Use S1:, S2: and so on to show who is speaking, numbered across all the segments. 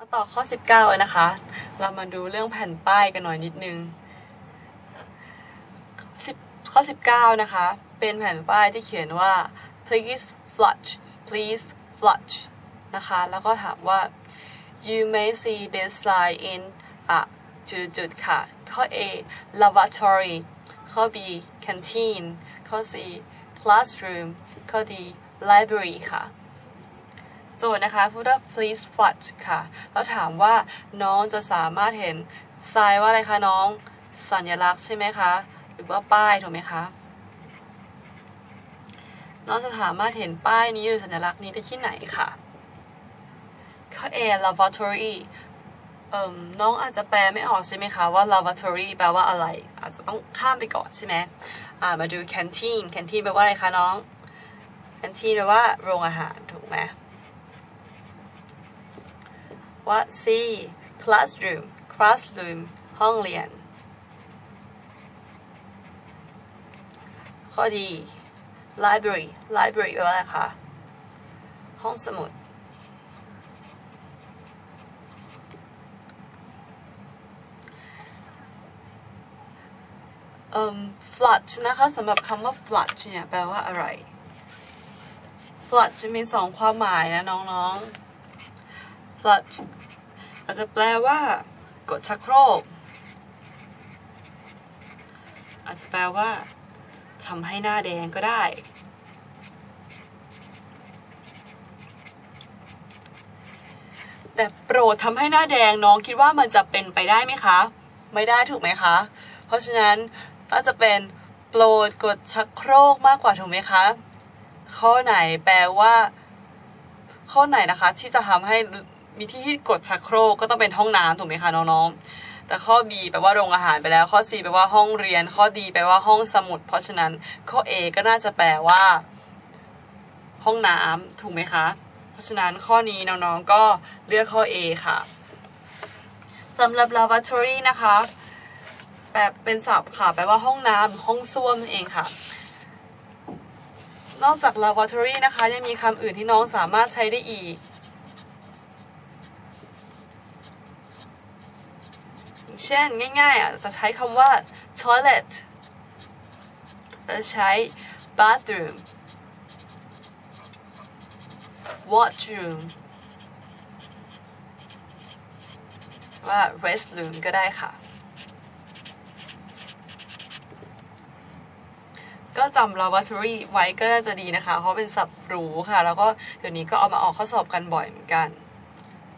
S1: มาต่อข้อ 19เลยนะคะ เรามาดูเรื่องแผ่นป้ายกันหน่อยนิดนึง10ข้อ 19 นะคะ เป็นแผ่นป้ายที่เขียนว่า please flush please flush นะคะ แล้วก็ถามว่า you may see this sign in อะจุดค่ะ ข้อ A lavatory ข้อ B canteen ข้อ C classroom ข้อ D library ค่ะ โจทย์นะคะพูดว่า please watch ค่ะ แล้วถามว่าน้องจะสามารถเห็นทรายว่าอะไรคะน้อง สัญลักษณ์ใช่ไหมคะ หรือว่าป้ายถูกไหมคะ น้องจะสามารถเห็นป้ายนี้หรือสัญลักษณ์นี้ได้ที่ไหนค่ะข้อ A lavatory เอ่มน้องอาจจะแปลไม่ออกใช่ไหมคะ ว่า lavatory แปลว่าอะไร อาจจะต้องข้ามไปก่อนใช่ไหมมาดู canteen canteen แปลว่าอะไรคะน้อง canteen แปลว่าโรงอาหารถูกไหม ว่า C classroom classroom ห้องเรียน ข้อดี library library แปลว่าอะไรคะ ห้องสมุด เอ่ม flush นะคะสำหรับคำว่า flush เนี่ย แปลว่าอะไร flush จะมีสองความหมายนะน้องๆ flush อาจจะแปลว่า กดชักโครก อาจจะแปลว่าทำให้หน้าแดงก็ได้ แต่โปรดทำให้หน้าแดงน้องคิดว่ามันจะเป็นไปได้ไหมคะ ไม่ได้ถูกไหมคะ เพราะฉะนั้นน่าจะเป็นโปรดกดชักโครกมากกว่าถูกไหมคะ ข้อไหนแปลว่า ข้อไหนนะคะที่จะทำให้ มีที่กดชักโครกก็ต้องเป็นห้องน้ำถูกไหมคะน้องๆ แต่ข้อ B แปลว่าโรงอาหารไปแล้ว ข้อ C แปลว่าห้องเรียน ข้อ D แปลว่าห้องสมุด เพราะฉะนั้นข้อ A ก็น่าจะแปลว่า ห้องน้ำถูกไหมคะ เพราะฉะนั้นข้อนี้น้องๆก็เลือกข้อ A ค่ะสำหรับ lavatory นะคะแปลเป็นศัพท์ค่ะแปลว่าห้องน้ำหรือห้องส้วมนั่นเองค่ะ นอกจาก lavatory นะคะ ยังมีคำอื่นที่น้องสามารถใช้ได้อีก เช่นง่ายๆอะจะใช้คำว่า toilet และใช้ bathroom washroom ว่า restroom ก็ได้ค่ะ ก็จำ lavatory ไว้ก็น่าจะดีนะคะ เพราะเป็นศัพท์รู้ค่ะ แล้วก็เดี๋ยวนี้ก็เอามาออกข้อสอบกันบ่อยเหมือนกัน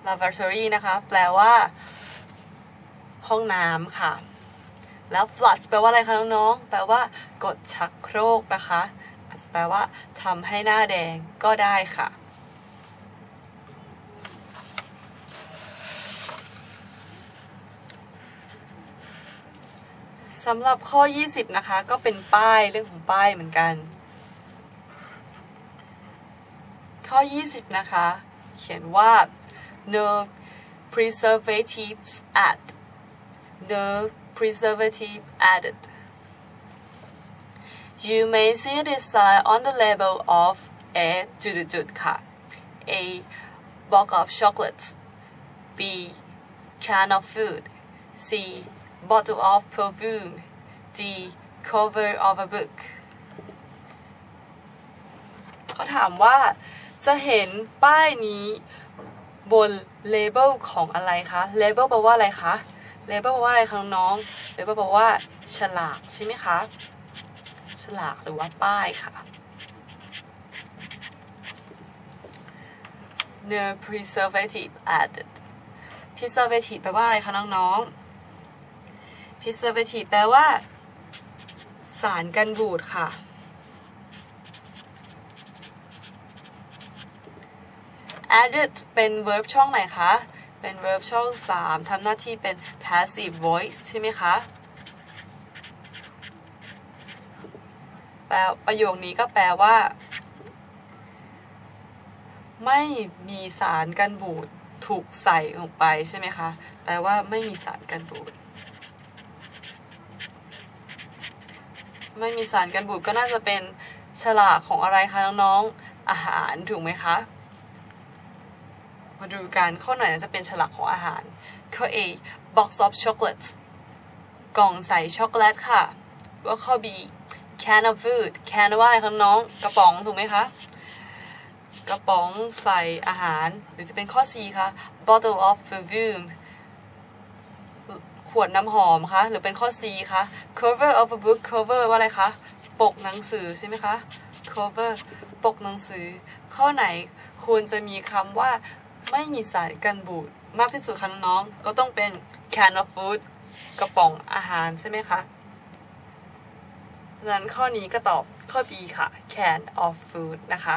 S1: lavatory นะคะ แปลว่า ห้องน้ำค่ะ แล้ว flush แปลว่าอะไรคะน้องๆ แปลว่ากดชักโครกนะคะอาจจะแปลว่าทำให้หน้าแดงก็ได้ค่ะสำหรับข้อ 20 นะคะ ก็เป็นป้ายเรื่องของป้ายเหมือนกัน ข้อ 20 นะคะ เขียนว่า no preservatives add no preservative added you may see this sign on the label of a จุดๆค่ะ a box of chocolates b can of food c bottle of perfume d cover of a book เขาถามว่าจะเห็นป้ายนี้บนเลเบลของอะไรคะ เลเบลแปลว่าอะไรคะ เลเบลแปลว่าอะไรคะน้องเลเบลแปลว่า ฉลากใช่ไหมคะฉลากหรือว่าป้ายค่ะ No preservative added preservative แปลว่าอะไรคะน้องๆ preservative แปลว่า สารกันบูดค่ะ added เป็น verb ช่องไหนคะ เป็น verb ช่อง 3ทำหน้าที่เป็น passive voice ใช่ไหมคะแปลประโยคนี้ก็แปลว่า ไม่มีสารกันบูดถูกใส่ลงไปใช่ไหมคะ แปลว่าไม่มีสารกันบูดไม่มีสารกันบูดก็น่าจะเป็นฉลากของอะไรคะน้องๆอาหารถูกไหมคะ มาดูกันข้อไหนจะเป็นฉลากของอาหารข้อ A box of chocolates กล่องใส่ช็อกโกแลตค่ะว่าข้อ B can of food can ว่าอะไรคะน้องกระป๋องถูกไหมคะกระป๋องใส่อาหาร หรือจะเป็นข้อ C คะ bottle of perfume ขวดน้ำหอมคะหรือเป็นข้อ C คะ cover of a book cover ว่าอะไรคะ ปกหนังสือใช่ไหมคะ cover ปกหนังสือ ข้อไหนควรจะมีคำว่า ไม่มีสายกันบูดมากที่สุดคะน้องก็ต้องเป็น can of food กระป๋องอาหารใช่ไหมคะดังนั้นข้อนี้ก็ตอบข้อ B ค่ะ can of food นะคะ